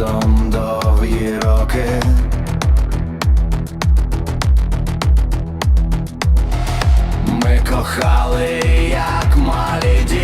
разом довгі роки. Ми кохали, як малі діти.